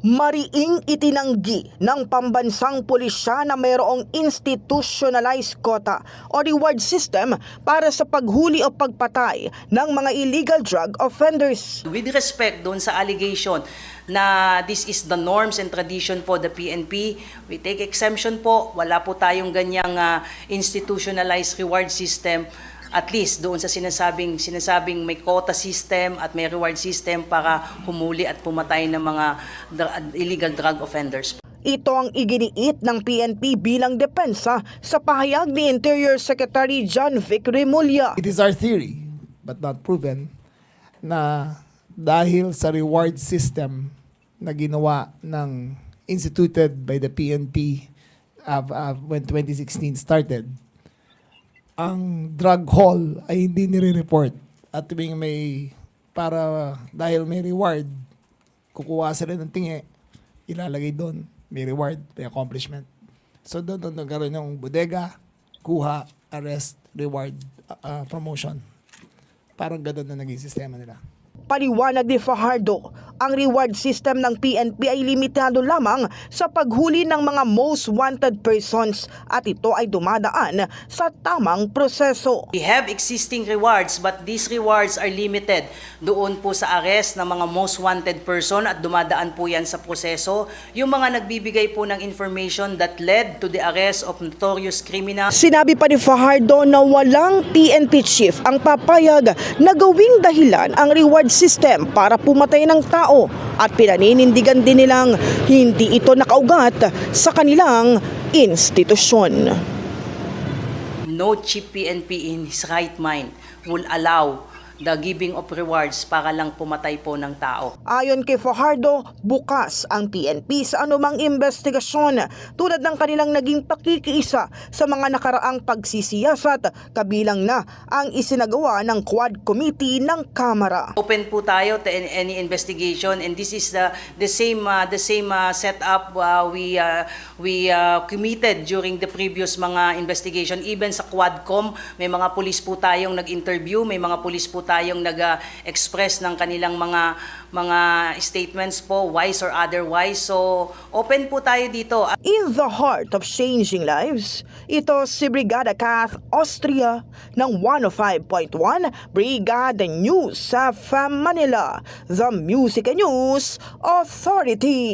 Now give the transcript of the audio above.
Mariing itinanggi ng pambansang pulisya na mayroong institutionalized quota o reward system para sa paghuli o pagpatay ng mga illegal drug offenders. With respect doon sa allegation na this is the norms and tradition po the PNP, we take exemption po. Wala po tayong ganyang ah, institutionalized reward system at least doon sa sinasabing sinasabing may quota system at may reward system para humuli at pumatay ng mga dr- illegal drug offenders. Ito ang iginiit ng PNP bilang depensa sa pahayag ni Interior Secretary John Vic Remulla. It is our theory, but not proven, na dahil sa reward system na ginawa ng instituted by the PNP uh, uh, when 2016 started, ang drug haul ay hindi nire-report. At tuwing may para dahil may reward kukuha sila ng tingi ilalagay doon. May reward may accomplishment. So doon doon nagkaroon yung bodega kuha arrest reward uh, uh, promotion. Parang ganun na naging sistema nila Paliwanag ni Fajardo, ang reward system ng PNP ay limitado lamang sa paghuli ng mga most wanted persons at ito ay dumadaan sa tamang proseso. We have existing rewards but these rewards are limited doon po sa arrest ng mga most wanted person at dumadaan po yan sa proseso. Yung mga nagbibigay po ng information that led to the arrest of notorious criminals Sinabi pa ni Fajardo na walang PNP chief ang papayag na gawing dahilan ang reward system para pumatay ng tao at pinaninindigan din nilang hindi ito nakaugat sa kanilang institusyon. no chief PNP in his right mind will allow the giving of rewards para lang pumatay po ng tao. Ayon kay Fajardo, bukas ang PNP sa anumang investigasyon tulad ng kanilang naging pakikiisa sa mga nakaraang pagsisiyasat kabilang na ang isinagawa ng Quad Committee ng Kamara. Open po tayo to any, investigation and this is the the same uh, the same uh, setup uh, we uh, we uh, committed during the previous mga investigation even sa Quadcom may mga pulis po tayong nag-interview may mga pulis po tayong nag-express ng kanilang mga mga statements po wise or otherwise. So open po tayo dito. In the heart of changing lives, ito si Brigada Kath Austria ng 105.1 Brigada News sa Manila, the Music and News Authority.